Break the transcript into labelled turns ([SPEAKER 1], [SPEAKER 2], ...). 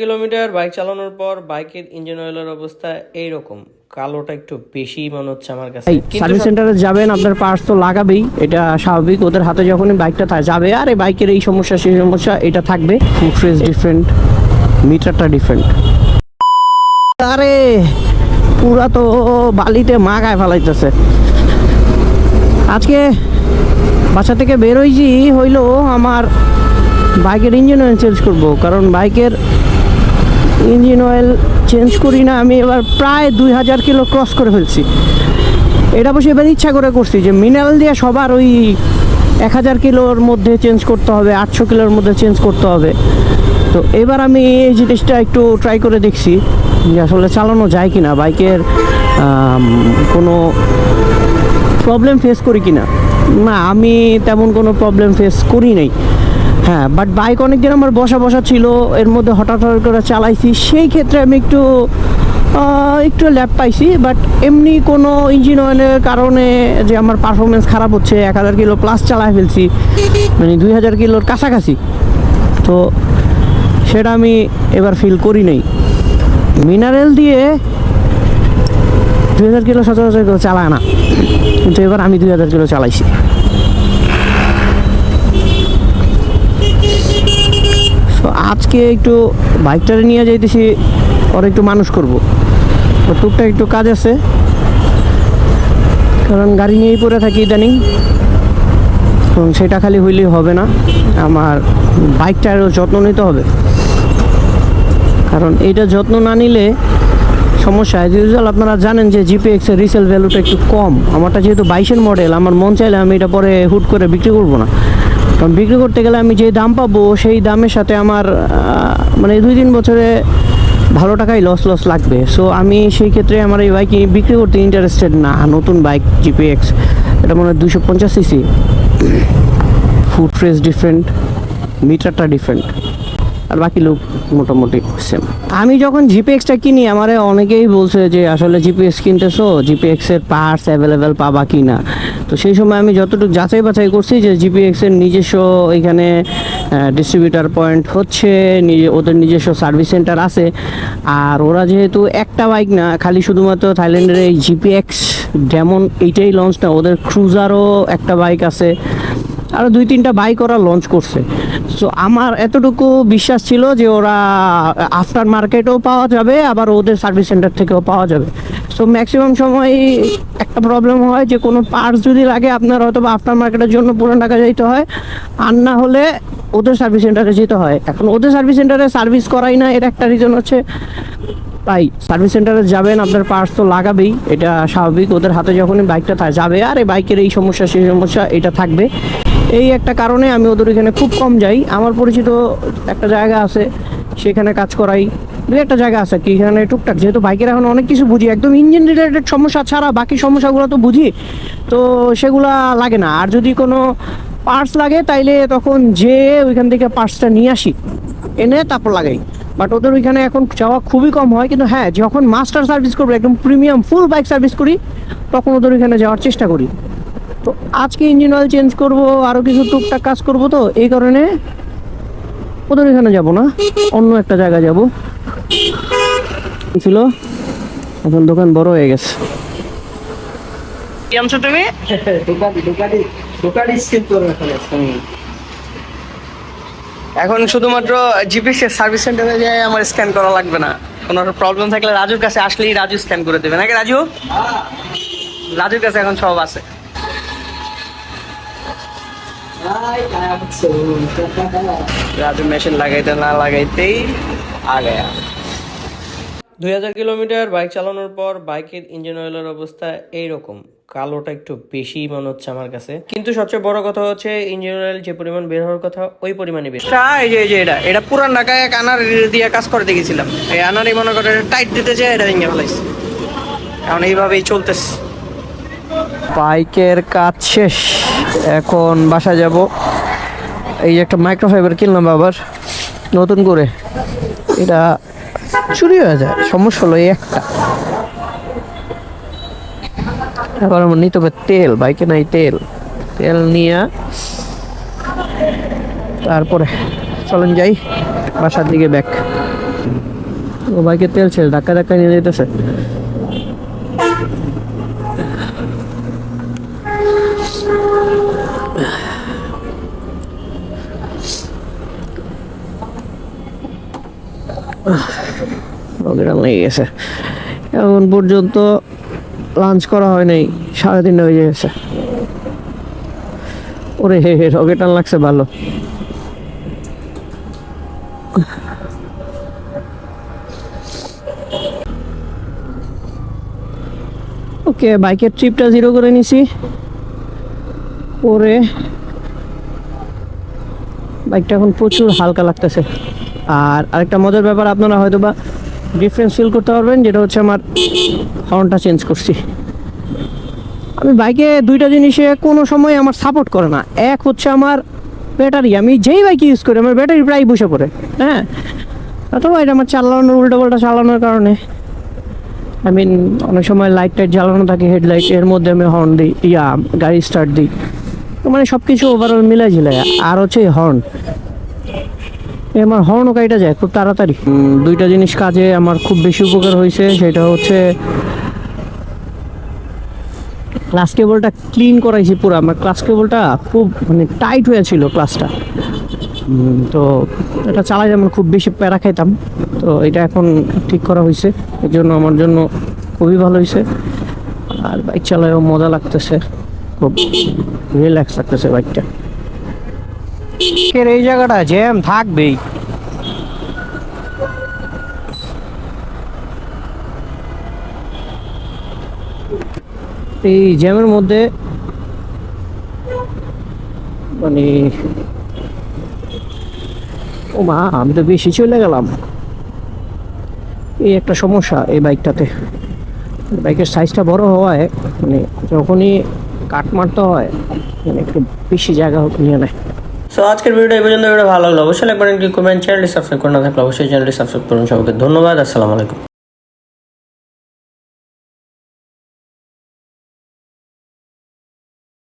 [SPEAKER 1] Kilometre bike চালানোর পর বাইকের ইঞ্জিন অয়েলের অবস্থা এইরকম। কালোটা একটু বেশি মনে হচ্ছে আমার কাছে।
[SPEAKER 2] সার্ভিস সেন্টারে যাবেন আপনার পার্টস তো লাগাবেই এটা স্বাভাবিক। ওদের হাতে যখনই বাইকটা যাবে। আর এই বাইকের এই সমস্যা সেই সমস্যা এটা থাকবে। ফুটরেস ডিফারেন্ট মিটারটা ডিফারেন্ট আরে পুরা তো বালিতে মা গায়ে ফেলাইতেছে। আজকে বাসা থেকে বের হইছি হইল আমার বাইকের ইঞ্জিন অয়েল চেঞ্জ করব কারণ বাইকের ইঞ্জিন অয়েল চেঞ্জ করি না, আমি এবার প্রায় দুই হাজার কিলো ক্রস করে ফেলছি। এটা অবশ্যই এবার ইচ্ছা করে করছি যে মিনারেল দিয়ে সবার ওই এক হাজার কিলোর মধ্যে চেঞ্জ করতে হবে, আটশো কিলোর মধ্যে চেঞ্জ করতে হবে। তো এবার আমি এই জিনিসটা একটু ট্রাই করে দেখছি যে আসলে চালানো যায় কিনা, বাইকের কোনো প্রবলেম ফেস করি কিনা। না, আমি তেমন কোনো প্রবলেম ফেস করি নাই। হ্যাঁ বাট বাইক অনেকদিন আমার বসা বসা ছিল, এর মধ্যে হঠাৎ হঠাৎ করে চালাইছি। সেই ক্ষেত্রে আমি একটু একটু ল্যাপ পাইছি বাট এমনি কোনো ইঞ্জিন অয়েলের কারণে যে আমার পারফরমেন্স খারাপ হচ্ছে, এক হাজার কিলো প্লাস চালায় ফেলছি মানে দুই হাজার কিলোর কাছাকাছি। তো সেটা আমি এবার ফিল করি নাই। মিনারেল দিয়ে দুই হাজার কিলো সচরাচর চালায় না, কিন্তু এবার আমি দুই হাজার কিলো চালাইছি। তো আজকে একটু বাইকটারে নিয়ে যাইতেছি ওর একটু মানুষ করব। তো টুকটা একটু কাজ আছে। কারণ গাড়ি নিয়েই পড়ে থাকি ইদানিং। এবং সেটা খালি হইলেই হবে না। আমার বাইকটারও যত্ন নিতে হবে। কারণ এইটা যত্ন না নিলে সমস্যা। অ্যাজ ইউজুয়াল আপনারা জানেন যে জিপিএক্স এর রিসেল ভ্যালুটা একটু কম। আমারটা যেহেতু বাইশের মডেল আমার মন চাইলে আমি এটা পরে হুট করে বিক্রি করব না। কারণ বিক্রি করতে গেলে আমি যে দাম পাবো, সেই দামের সাথে আমার মানে দুই তিন বছরে ভালো টাকাই লস লস লাগবে। সো আমি সেই ক্ষেত্রে আমার এই বাইক বিক্রি করতে ইন্টারেস্টেড না। নতুন বাইক জিপিএক্স এটা মনে হয় দুশো পঞ্চাশ সিসি ফুড ফ্রেশ ডিফারেন্ট মিটারটা ডিফারেন্ট আর বাকি লোক মোটামুটি সেম আমি যখন জিপিএক্সটা কিনি, আমার অনেকেই বলছে যে, আসলে জিপিএক্স কিনতেছো? জিপিএক্স এর পার্টস অ্যাভেলেবেল পাবা কি না তো সেই সময় আমি যতটুকু যাচাই বাছাই করছি যে জিপিএক্স এর নিজস্ব এখানে ডিস্ট্রিবিউটার পয়েন্ট হচ্ছে, নিজে, ওদের নিজস্ব সার্ভিস সেন্টার আছে। আর ওরা যেহেতু একটা বাইক না, খালি শুধুমাত্র থাইল্যান্ডের এই জিপিএক্স যেমন এইটাই লঞ্চ না, ওদের ক্রুজারও একটা বাইক আছে। আরও দুই তিনটা বাইক ওরা লঞ্চ করছে। সো আমার এতটুকু বিশ্বাস ছিল যে ওরা আফটার মার্কেটেও পাওয়া যাবে, আবার ওদের সার্ভিস সেন্টার থেকেও পাওয়া যাবে। সো ম্যাক্সিমাম সময় একটা প্রবলেম হয় যে কোনো পার্টস যদি লাগে, আপনার হয়তো বা আফটার মার্কেটের জন্য পুরান টাকা যাইতে হয়, আর না হলে ওদের সার্ভিস সেন্টারে যেতে হয়। এখন ওদের সার্ভিস সেন্টারে সার্ভিস করাই না, এর একটা রিজন হচ্ছে তাই সার্ভিস সেন্টারে যাবেন, আপনার পার্টস তো লাগাবেই, এটা স্বাভাবিক। ওদের হাতে যখনই বাইকটা যাবে, আর এই বাইকের এই সমস্যা, সেই সমস্যা, এটা থাকবে। এই একটা কারণে আমি ওদের এখানে খুব কম যাই। আমার পরিচিত একটা জায়গা আছে, সেখানে কাজ করাই। দু একটা জায়গা আছে কি, এখানে টুকটাক। যেহেতু বাইকের এখন অনেক কিছু বুঝি, একদম ইঞ্জিন রিলেটেড সমস্যা ছাড়া বাকি সমস্যাগুলো তো বুঝি, তো সেগুলা লাগে না। আর যদি কোনো পার্টস লাগে, তাইলে তখন যে ওইখান থেকে পার্টসটা নিয়ে আসি, এনে তারপর লাগাই। বাট ওদের ওইখানে এখন যাওয়া খুবই কম হয়, কিন্তু হ্যাঁ যখন মাস্টার সার্ভিস করব, একদম প্রিমিয়াম ফুল বাইক সার্ভিস করি, তখন ওদের ওইখানে যাওয়ার চেষ্টা করি। তো আজকে ইঞ্জিন অয়েল চেঞ্জ করব আরও কিছু টুকটাক কাজ করব তো এই কারণে ওদের এখানে যাব না অন্য একটা জায়গা যাব। ছিল এখন দোকান বড় হয়ে গেছে। কি তুমি? এখন শুধুমাত্র জিপিএস এর সার্ভিস সেন্টারে যায় আমার স্ক্যান করা লাগবে না। কোনো প্রবলেম থাকলে রাজুর কাছে আসলেই রাজু স্ক্যান করে দেবে। নাকি রাজু? রাজুর কাছে এখন সব আছে। রাজু মেশিন লাগাইতে না লাগাইতেই আগে
[SPEAKER 1] দুই হাজার কিলোমিটার বাইক চালানোর পর বাইকের ইঞ্জিন অয়েলের অবস্থা এইরকম। কালোটা একটু বেশি মনে হচ্ছে আমার কাছে। কিন্তু সবচেয়ে বড় কথা হচ্ছে ইঞ্জিন অয়েল যে পরিমাণ বের হওয়ার কথা ওই পরিমাণে বেশি
[SPEAKER 2] এই যে এই যে এটা এটা পুরান ঢাকায় এক আনার দিয়ে কাজ করতে গেছিলাম। এই আনারই মনে করে টাইট দিতে যায় এটা ভেঙে ফেলাইছে। এখন এইভাবেই চলতেছে। বাইকের কাজ শেষ। এখন বাসা যাব। এই যে একটা মাইক্রোফাইবার কিনলাম আবার, নতুন করে। এটা চুরি হয়ে যায়, সমস্যা হলো এই একটা। আবার আমার নিতে হবে তেল, বাইকে নাই তেল। তেল নিয়ে তারপরে চলেন যাই, বাসার দিকে ব্যাক ও বাইকে তেল ছেড়ে ধাক্কা ধাক্কা নিয়ে যেতেছে রকেট লেগে গেছে এখন পর্যন্ত লাঞ্চ করা হয় নাই, সাড়ে তিনটা হয়ে গেছে। ওরে হে হে রকেট লাগছে, ভালো। ওকে বাইকের ট্রিপটা জিরো করে নিছি। পরে বাইকটা এখন প্রচুর হালকা লাগতেছে। আর আরেকটা মজার ব্যাপার, আপনারা হয়তো বা ডিফারেন্স ফিল করতে পারবেন, যেটা হচ্ছে আমার হর্নটা চেঞ্জ করছি। আমি বাইকে দুইটা জিনিসে কোনো সময় আমার সাপোর্ট করে না। এক হচ্ছে আমার ব্যাটারি আমি যেই বাইক ইউজ করি, আমার ব্যাটারি প্রায় বসে পড়ে হ্যাঁ? অথবা এটা আমার চালানোর উল্টো পাল্টা চালানোর কারণে। আই মিন অনেক সময় লাইট টাইট জ্বালানো থাকে হেডলাইট এর মধ্যে আমি হর্ন দিই, ইয়া, গাড়ি স্টার্ট দিই। মানে সব কিছু ওভারঅল মিলাই ঝিলাই আর হচ্ছে হর্ন আমার হর্নও কাইটা যায়, খুব তাড়াতাড়ি। দুইটা জিনিস কাজে আমার খুব বেশি উপকার হয়েছে, সেটা হচ্ছে ক্লাস কেবলটা ক্লিন করাইছি পুরো। আমার ক্লাস কেবলটা খুব মানে টাইট হয়ে ছিল ক্লাসটা তো এটা চালাই আমার খুব বেশি প্যারা খাইতাম। তো এটা এখন ঠিক করা হয়েছে। এর জন্য আমার জন্য খুবই ভালো হয়েছে। আর বাইক চালায়ও মজা লাগতেছে। খুব রিল্যাক্স লাগতেছে বাইকটা এই জায়গাটা জ্যাম থাকবেই। এই জ্যামের মধ্যে মানে ও মা, আমি তো বেশি চলে গেলাম। এই একটা সমস্যা এই বাইকটাতে। বাইকের সাইজটা বড় হওয়ায় মানে যখনই কাট মারতে হয় মানে একটু বেশি জায়গা নিয়ে নেয়।
[SPEAKER 1] সো আজকের ভিডিও এই পর্যন্ত। ভিডিও ভালো লাগল অবশ্যই একবার একটি কমেন্ট চ্যানেলটি সাবস্ক্রাইব করে না থাকলে অবশ্যই চ্যানেলটি সাবস্ক্রাইব করুন সবাইকে। ধন্যবাদ, আসসালামু আলাইকুম।